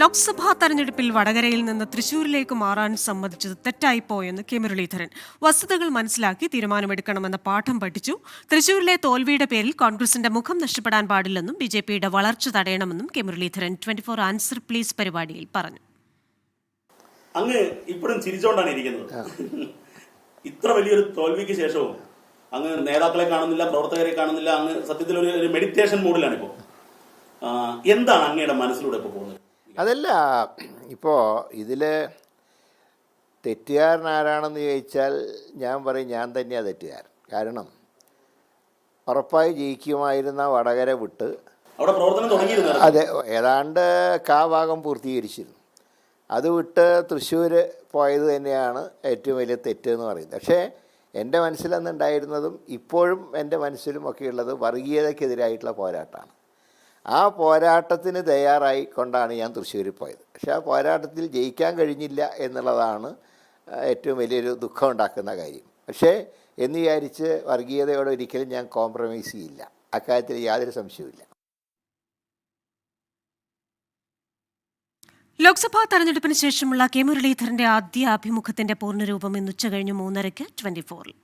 ലോക്സഭാ തെരഞ്ഞെടുപ്പിൽ വടകരയിൽ നിന്ന് തൃശൂരിലേക്ക് മാറാൻ സമ്മതിച്ചത് തെറ്റായിപ്പോയെന്ന് കെ മുരളീധരൻ. വസ്തുതകൾ മനസ്സിലാക്കി തീരുമാനമെടുക്കണമെന്ന പാഠം പഠിച്ചു. തൃശൂരിലെ തോൽവിയുടെ പേരിൽ കോൺഗ്രസിന്റെ മുഖം നഷ്ടപ്പെടാൻ പാടില്ലെന്നും ബി ജെ പിയുടെ വളർച്ച തടയണമെന്നും K Muraleedharan twenty four answer please പരിപാടിയിൽ പറഞ്ഞു. അങ്ങ് ഇപ്പോഴും ചിരിച്ചോണ്ടാണ് ഇരിക്കുന്നത്. ഇത്ര വലിയൊരു തോൽവിക്ക് ശേഷവും അങ്ങ് നേതാക്കളെ കാണുന്നില്ല പ്രവർത്തകരെ കാണുന്നില്ല അങ്ങ് സത്യത്തിൽ ഒരു ഒരു മെഡിറ്റേഷൻ മോഡിലാണ് ഇപ്പോൾ എന്താണ് അങ്ങയുടെ മനസ്സിലൂടെ ഇപ്പോൾ പോകുന്നത്? അതല്ല ഇപ്പോൾ ഇതിൽ തെറ്റുകാരൻ ആരാണെന്ന് ചോദിച്ചാൽ ഞാൻ പറയും ഞാൻ തന്നെയാണ് തെറ്റുകാരൻ. കാരണം ഉറപ്പായി ജയിക്കുമായിരുന്ന വടകര വിട്ട് അവിടെ പ്രവർത്തനം തുടങ്ങിയിരുന്നു അതെ ഏതാണ്ട് കാ ഭാഗം പൂർത്തീകരിച്ചിരുന്നു. അത് വിട്ട് തൃശ്ശൂർ പോയത് തന്നെയാണ് ഏറ്റവും വലിയ തെറ്റ് എന്ന് പറയുന്നത്. പക്ഷേ എന്റെ മനസ്സിലന്നുണ്ടായിരുന്നതും ഇപ്പോഴും എന്റെ മനസ്സിലും ഒക്കെയുള്ളത് വർഗീയതയ്ക്കെതിരായിട്ടുള്ള പോരാട്ടമാണ്. ആ പോരാട്ടത്തിന് തയ്യാറായിക്കൊണ്ടാണ് ഞാൻ തൃശ്ശൂരിൽ പോയത്. പക്ഷേ ആ പോരാട്ടത്തിൽ ജയിക്കാൻ കഴിഞ്ഞില്ല എന്നുള്ളതാണ് ഏറ്റവും വലിയൊരു ദുഃഖം ഉണ്ടാക്കുന്ന കാര്യം. പക്ഷേ എന്ന് വിചാരിച്ച് വർഗീയതയോടെ ഒരിക്കലും ഞാൻ കോംപ്രമൈസ് ചെയ്യില്ല. അക്കാര്യത്തിൽ യാതൊരു സംശയവുമില്ല ലോക്സഭാ തെരഞ്ഞെടുപ്പിന് ശേഷമുള്ള കെ മുരളീധരന്റെ ആദ്യ അഭിമുഖത്തിന്റെ പൂർണരൂപം ഇന്ന് ഉച്ചകഴിഞ്ഞ് മൂന്നരയ്ക്ക് ട്വന്റി ഫോറിൽ